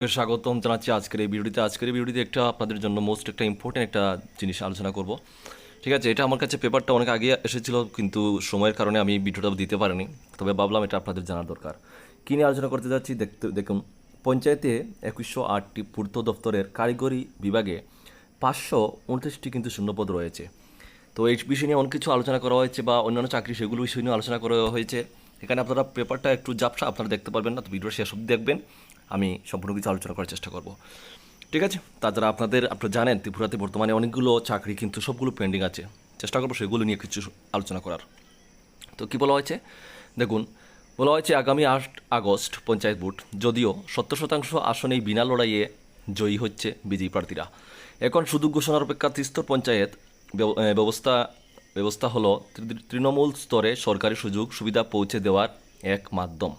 স্বাগতম জানাচ্ছি আজকের এই ভিডিওটিতে। আজকের এই ভিডিওটিতে একটা আপনাদের জন্য মোস্ট একটা ইম্পর্টেন্ট একটা জিনিস আলোচনা করব। ঠিক আছে, এটা আমার কাছে পেপারটা অনেক আগে এসেছিল, কিন্তু সময়ের কারণে আমি ভিডিওটা দিতে পারিনি। তবে ভাবলাম এটা আপনাদের জানার দরকার। কী নিয়ে আলোচনা করতে যাচ্ছি? দেখতে, দেখুন, পঞ্চায়েতে একুশশো আটটি পূর্ত দপ্তরের কারিগরি বিভাগে পাঁচশো উনত্রিশটি কিন্তু শূন্যপদ রয়েছে। তো এই বিষয় নিয়ে অনেক কিছু আলোচনা করা হয়েছে বা অন্যান্য চাকরি সেগুলো বিষয় নিয়ে আলোচনা করা হয়েছে। এখানে আপনারা পেপারটা একটু জাপসা আপনারা দেখতে পারবেন না, তো ভিডিও শেষ অবধি দেখবেন। আমি সম্পূর্ণ কিছু আলোচনা করার চেষ্টা করব। ঠিক আছে? তাছাড়া আপনাদের, আপনারা জানেন, ত্রিপুরাতে বর্তমানে অনেকগুলো চাকরি কিন্তু সবগুলো পেন্ডিং আছে। চেষ্টা করব সেগুলো নিয়ে কিছু আলোচনা করার। তো কি বলা হয়েছে? দেখুন, বলা হয়েছে আগামী আট আগস্ট পঞ্চায়েত ভোট, যদিও সত্তর শতাংশ আসনেই বিনা লড়াইয়ে জয়ী হচ্ছে বিজেপি প্রার্থীরা। এখন শুধু ঘোষণার অপেক্ষা ত্রিস্তর পঞ্চায়েত ব্যব- ব্যবস্থা ব্যবস্থা হলো তৃণমূল স্তরে সরকারি সুযোগ সুবিধা পৌঁছে দেওয়ার এক মাধ্যম।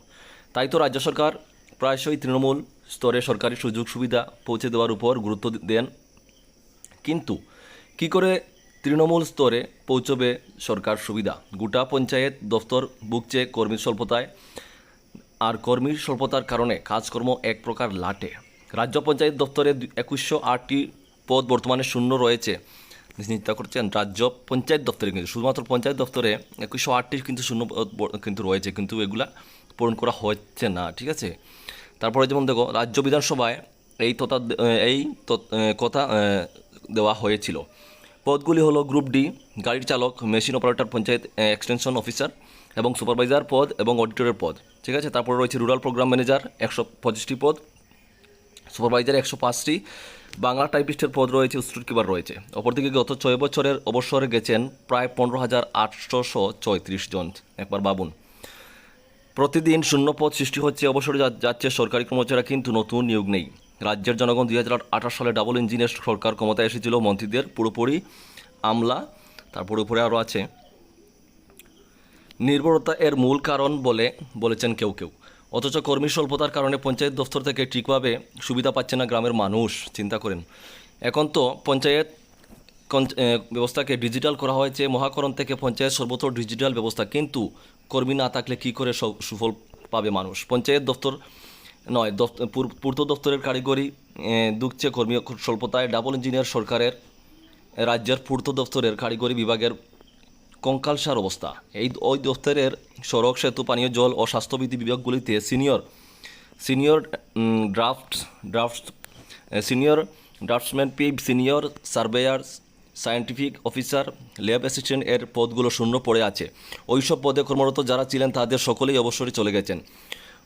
তাই তো রাজ্য সরকার প্রায়শই তৃণমূল স্তরে সরকারি সুযোগ সুবিধা পৌঁছে দেওয়ার উপর গুরুত্ব দেন। কিন্তু কি করে তৃণমূল স্তরে পৌঁছবে সরকার সুবিধা? গোটা পঞ্চায়েত দফতর বুকছে কর্মীর স্বল্পতায়, আর কর্মীর স্বল্পতার কারণে কাজকর্ম এক প্রকার লাটে। রাজ্য পঞ্চায়েত দপ্তরে একুশশো আটটি পদ বর্তমানে শূন্য রয়েছে। চিন্তা করছেন রাজ্য পঞ্চায়েত দপ্তরে কিন্তু। শুধুমাত্র পঞ্চায়েত দপ্তরে একুশশো আটটি কিন্তু শূন্য কিন্তু রয়েছে। কিন্তু এগুলা পূরণ করা হচ্ছে না, ঠিক আছে? তারপরে যেমন দেখো, রাজ্য বিধানসভায় এই তথা, এই কথা দেওয়া হয়েছিল। পদগুলি হলো গ্রুপ ডি, গাড়ির চালক, machine operator, panchayat extension officer এবং সুপারভাইজার পদ এবং অডিটরের পদ। ঠিক আছে? তারপরে রয়েছে রুরাল প্রোগ্রাম ম্যানেজার, একশো পঁচিশটি পদ। সুপারভাইজার একশো পাঁচটি। বাংলা টাইপিস্টের পদ রয়েছে স্টুট কিপার রয়েছে। অপরদিকে গত ছয় বছরের অবসরে গেছেন প্রায় পনেরো হাজার আটশোশো চৌত্রিশ জন। একবার ভাবুন। প্রতিদিন শূন্য পদ সৃষ্টি হচ্ছে, অবসরে যাচ্ছে সরকারি কর্মচারীরা, কিন্তু নতুন নিয়োগ নেই। রাজ্যের জনগণ দুই হাজার আঠাশ সালে ডাবল ইঞ্জিনের সরকার ক্ষমতায় এসেছিল, মন্ত্রীদের পুরোপুরি আমলা তারপর উপরে আরও আছে। নির্ভরতা এর মূল কারণ বলে বলেছেন কেউ কেউ। অথচ কর্মী স্বল্পতার কারণে পঞ্চায়েত দফতর থেকে ঠিকভাবে সুবিধা পাচ্ছে না গ্রামের মানুষ, চিন্তা করেন। এখন তো পঞ্চায়েত ব্যবস্থাকে ডিজিটাল করা হয়েছে, মহাকরণ থেকে পঞ্চায়েত সর্বত্র ডিজিটাল ব্যবস্থা, কিন্তু কর্মী না থাকলে কি করে সুফল পাবে মানুষ? পঞ্চায়েত দপ্তর নয়, দফতর পূর্ত দপ্তরের কারিগরি দুঃখছে কর্মী স্বল্পতায় ডাবল ইঞ্জিনিয়ার সরকারের, রাজ্যের পূর্ত দপ্তরের কারিগরি বিভাগের কঙ্কালসার অবস্থা। এই, ওই দপ্তরের সড়ক, সেতু, পানীয় জল ও স্বাস্থ্যবিধি বিভাগগুলিতে senior senior draft draft senior, draftsman P, senior, surveyor scientific officer, lab assistant এর পদগুলো শূন্য পড়ে আছে। ওইসব পদে কর্মরত যারা ছিলেন তাদের সকলেই অবসরে চলে গেছেন।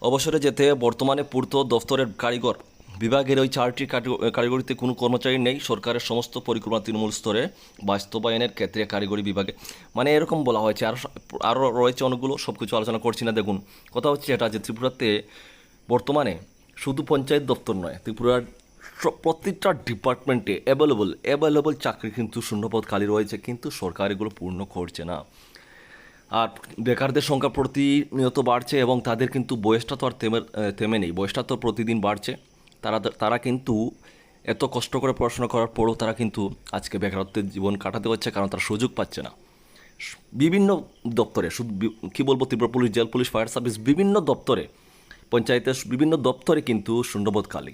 অবসরে যেতে বর্তমানে পূর্ত দফতরের কারিগর। বিভাগের ওই চারটি কারিগরিতে কোনো কর্মচারী নেই। সরকারের সমস্ত পরিক্রমা তৃণমূল স্তরে, বাস্তবায়নের ক্ষেত্রে কারিগরি বিভাগে। মানে এরকম বলা হয়েছে। আর আরও রয়েছে অনেকগুলো সব কিছু আলোচনা করছি না, দেখুন। কথা হচ্ছে এটা যে ত্রিপুরাতে বর্তমানে শুধু পঞ্চায়েত দপ্তর নয়, ত্রিপুরার প্রত্যেকটা ডিপার্টমেন্টে অ্যাভেলেবল অ্যাভেলেবল চাকরি কিন্তু শূন্যপদ খালি রয়েছে, কিন্তু সরকার এগুলো পূর্ণ করছে না। আর বেকারদের সংখ্যা প্রতিনিয়ত বাড়ছে এবং তাদের কিন্তু বয়সটা তো আর থেমে থেমে নেই, বয়সটা তো প্রতিদিন বাড়ছে। তারা তারা কিন্তু এত কষ্ট করে পড়াশোনা করার পরও তারা কিন্তু আজকে বেকারত্বের জীবন কাটাতে হচ্ছে, কারণ তারা সুযোগ পাচ্ছে না। বিভিন্ন দপ্তরে শুধু কী বলব Tripura police, jail, police, fire service বিভিন্ন দপ্তরে, পঞ্চায়েতের বিভিন্ন দপ্তরে কিন্তু শূন্যবোধ খালি।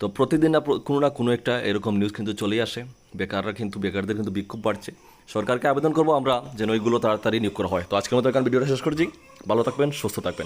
তো প্রতিদিন না কোনো না কোনো একটা এরকম নিউজ কিন্তু চলেই আসে। বেকাররা কিন্তু, বেকারদের কিন্তু বিক্ষোভ বাড়ছে। সরকারকে আবেদন করব আমরা যেন ওইগুলো তাড়াতাড়ি নিয়োগ করা হয়। তো আজকের মতো এখন ভিডিওটা শেষ করছি। ভালো থাকবেন, সুস্থ থাকবেন।